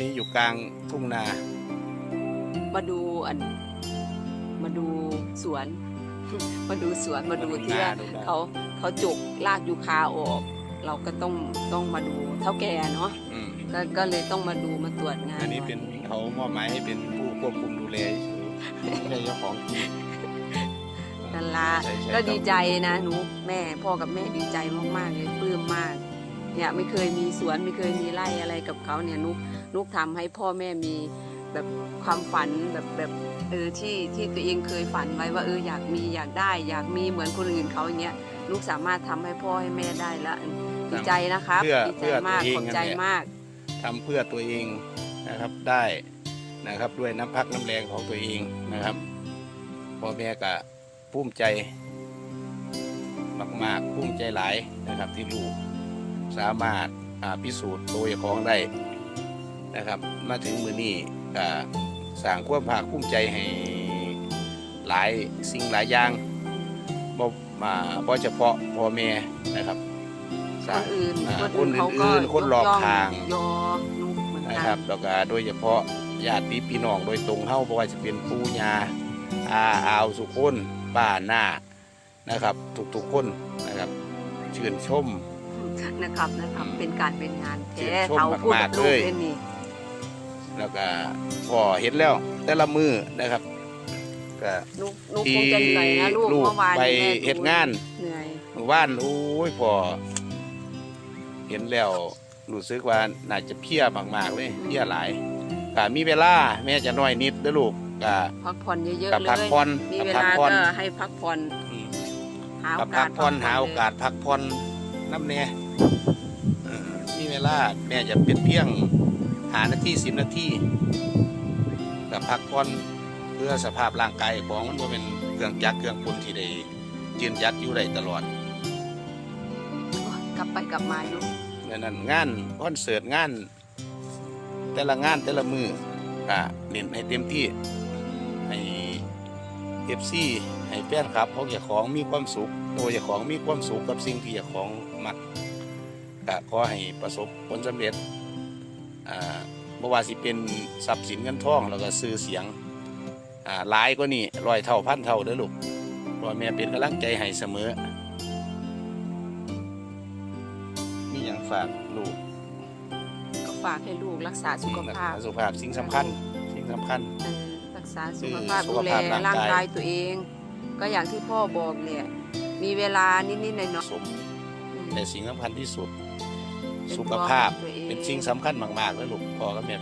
นี้อยู่กลางทุ่งนา มาดูอัน มาดูสวน มาดูสวนมาดูที่ว่าดูนา เขาเขาจุกลากยูคาออก เราก็ต้องต้องมาดูเท่าแก่เนาะอืมก็ก็เลยต้องมาดูมาตรวจงานอันนี้เป็นเขามอบหมายให้เป็นผู้ควบคุมดูแลไม่ใช่เจ้าของที่นันลาใช่ใช่ก็ดีใจนะหนูแม่พ่อกับแม่ดีใจมากๆเลยปลื้มมาก เนี่ยไม่เคยมีสวนไม่เคยมีไร่อะไรกับเขาเนี่ยนุกนุกทำให้พ่อแม่มีแบบความฝันแบบแบบเออที่ที่ตัวเองเคยฝันไว้ว่าเอออยากมีอยากได้ อยากมีเหมือนคนอื่นเขาอย่างเงี้ยนุกสามารถทำให้พ่อให้แม่ได้แล้วดีใจนะครับเพื่อดีใจเพื่อมากตัวเองขอบใจนั่นแหละมากทำเพื่อตัวเองนะครับได้นะครับด้วยน้ำพักน้ำแรงของตัวเองนะครับพ่อแม่ก็ภูมิใจมากๆภูมิใจหลายนะครับที่ลูก สามารถอ่าพิสูจน์ตัวเองของได้นะครับมาถึงมือนี้ก็สร้างความภาคภูมิใจให้หลายสิ่งหลายอย่างบ่มาบ่เฉพาะพ่อแม่นะครับสคร้างนอื่นอ่าคนอื่นเขาก็คนอื่นๆคนรอบยกย่งข้างยอนุกเหมือนนะกัครับนแล้วก็โดยเฉพาะญาติพี่น้องโดยตรงเฮาบ่ว่าจะเป็นปู่ย่าอาอาวสุคนป้าหน้านะครับทุกๆคนนะครับชื่นชม นะครับนะครับเป็นการเป็นงานแท้ชื่นชมเขาพูดกับมากๆลูเลกย เล่นนี่แล้วก็พอเห็นแล้ว แต่ละมือนะครับก็นุกนุกที่คงจะเหนื่อยนะลูกลูกเมื่อวานไปนี้แม่เฮ็ดงานเหนื่อยเมื่อว่านโอ้ยพอเห็นแล้วรู้สึกว่าน่าจะเพลียมากๆเลยเพลียหลายก็มีเวลาแม่จะน้อยนิดเด้อลูกก็พักผ่อนเยอะกับๆเลพักย ผ่อนมีกับเวพักลาผ่อนก็ให้พักผ่อน อืมหาโอกับกาพัสกผ่อนพัหาโอกาสพักผ่อน น้ำเนี่ยเออมีเวลาแม่จะเป็นเพียงหานาทีสิบนาทีกับพักผ่อนเพื่อสภาพร่างกายของมันว่าเป็นเครื่องจักรเครื่องกลที่ได้ยืนยัดอยู่ได้ตลอดโอ้ยกลับไปกลับมาลูกดังนั้นงานคอนเสิร์ตงาน แต่ละงานแต่ละมือก็เน้นให้เต็มที่ให้ เอฟซีให้แฟนคลับของเจ้าของมีความสุขตัวเจ้าของมีความสุขกับสิ่งที่เจ้าของมักก็ขอให้ประสบผลสำเร็จอ่าบ่ว่าสิเป็นทรัพย์สินเงินทองแล้วก็ซื้อเสียงอ่าหลายกว่านี้ร้อยเท่าพันเท่าเด้อลูกพ่อแม่เป็นกำลังใจให้เสมอ มีอย่างฝากลูกก็ฝากให้ลูกรักษาสุขภาพสุขภาพสิ่งสำคัญสิ่งสำคัญเออ รักษาสุคือขภาพสุดูขแลภาพร่างกายร่างกายตัวเอง ก็อย่างที่พ่อบอกเนี่ย มีเวลานิดๆหน่อยสมๆแต่สิ่งสำคัญที่สุดเป็นสุขภาพตัวองเป็นสิ่งสำคัญมากๆเลยลูกพ่อกับแม่